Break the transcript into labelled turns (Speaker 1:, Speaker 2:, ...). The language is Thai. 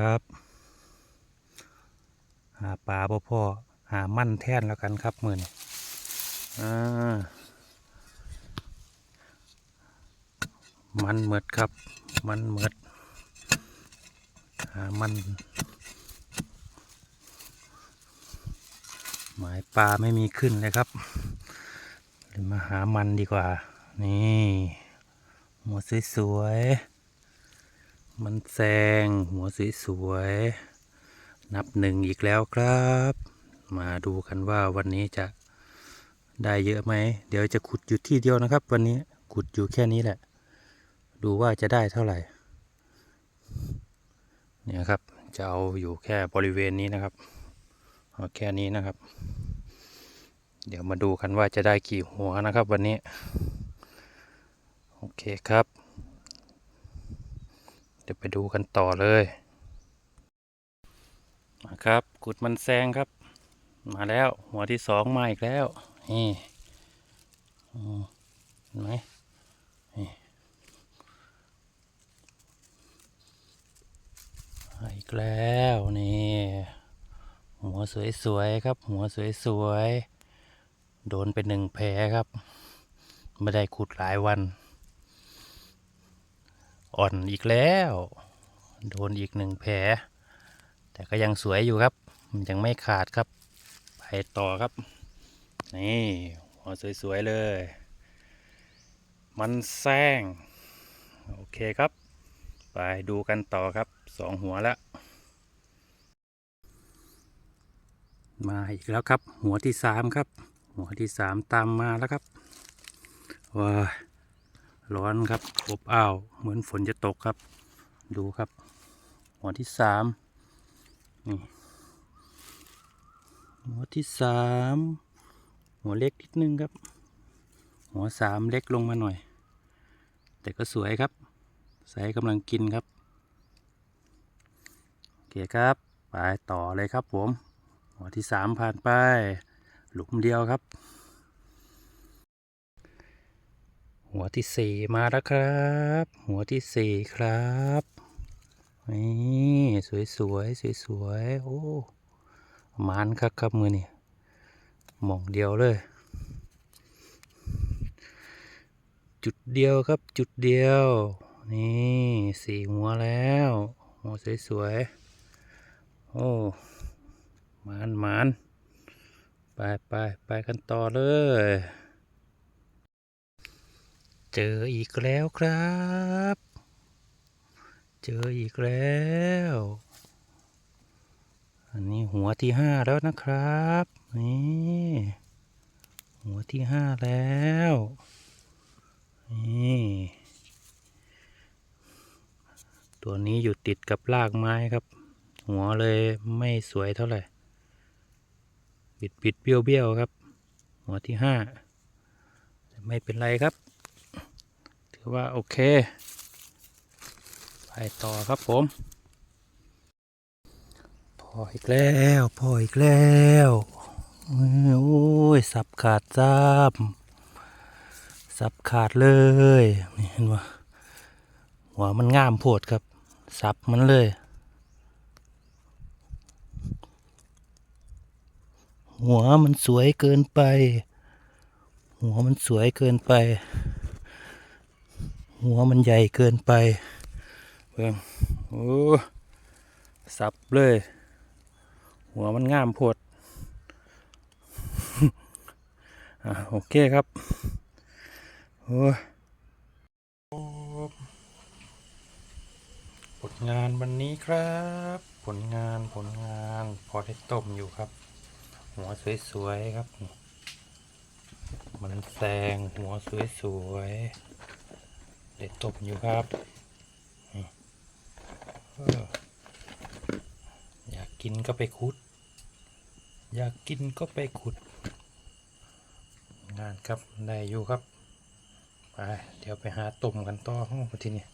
Speaker 1: ครับ หาปลาพ่อพ่อหามั่นแท่นแล้วกันครับมือนี่อ่ามันเหมือดครับ มันเหมือดหามัน หมายปลาไม่มีขึ้นเลยครับเลยมาหามันดีกว่า นี่หัวสวยๆ มันแซงหัวสวยๆ นับหนึ่งอีกแล้วครับ มาดูกันว่าวันนี้จะได้เยอะไหม เดี๋ยวจะขุดอยู่ที่เดียวนะครับ วันนี้ขุดอยู่แค่นี้แหละ ดูว่าจะได้เท่าไหร่ เนี่ยครับ จะเอาอยู่แค่บริเวณนี้นะครับเอาแค่นี้นะครับ เดี๋ยวมาดูกันว่าจะได้กี่หัวนะครับ วันนี้ โอเคครับ เดี๋ยวไปดูกันต่อเลยครับกุดมันแซงครับ มาแล้วหัวที่สองมาอีกแล้ว นี่เห็นไหมนี่อีกแล้วนี่หัวสวยๆครับ หัวสวยๆโดนไปหนึ่งแผลครับ ไม่ได้ขุดหลายวัน อ่อนอีกแล้ว โดนอีกหนึ่งแผล แต่ก็ยังสวยอยู่ครับมันยังไม่ขาดครับ ไปต่อครับ นี่หัวสวยๆเลย มันแซงโอเคครับ ไปดูกันต่อครับสองหัวแล้วมาอีกแล้วครับ หัวที่สามครับ หัวที่สามตามมาแล้วครับว้า ร้อนครับอบอ้าว เหมือนฝนจะตกครับ ดูครับ หัวที่สามนี่หัวที่สามหัวเล็กนิดนึงครับ หัวสามเล็กลงมาหน่อย แต่ก็สวยครับ ใส่กำลังกินครับโอเคครับไปต่อเลยครับผม หัวที่สามผ่านไป หลุมเดียวครับ หัวที่สี่มาแล้วครับ หัวที่สี่ครับนี่สวยสวยสวยสวยโอ้มานครับครับมือนี่มองเดียวเลย จุดเดียวครับจุดเดียว นี่สี่หัวแล้วหัวสวยสวยๆโอ้มานมานไปไปไปกันต่อเลย เจออีกแล้วครับ เจออีกแล้ว อันนี้หัวที่ห้าแล้วนะครับ นี่ หัวที่ห้าแล้ว นี่ ตัวนี้อยู่ติดกับรากไม้ครับ หัวเลยไม่สวยเท่าไหร่ บิดบิดเบี้ยวเบี้ยวครับ หัวที่ห้า ไม่เป็นไรครับ ถือว่าโอเค ไปต่อครับผม พออีกแล้ว พออีกแล้วโอ้ย สับขาดจ้ามสับขาดเลยนี่เห็นว่าหัวมันง่ามโพดครับ สับมันเลยหัวมันสวยเกินไป หัวมันสวยเกินไป หัวมันใหญ่เกินไปเบิ่งโอ้สับเลย หัวมันงามโพดอะโอเคครับโอ้ผลงานวันนี้ครับ ผลงานผลงานพอได้ต้มอยู่ครับ หัวสวยๆครับ มันแซงหัวสวยๆ เด็ดตบอยู่ครับอออยากกินก็ไปขุด อยากกินก็ไปขุด งานครับได้อยู่ครับไปเดี๋ยวไปหาต้มกันต่อห้องทีนี้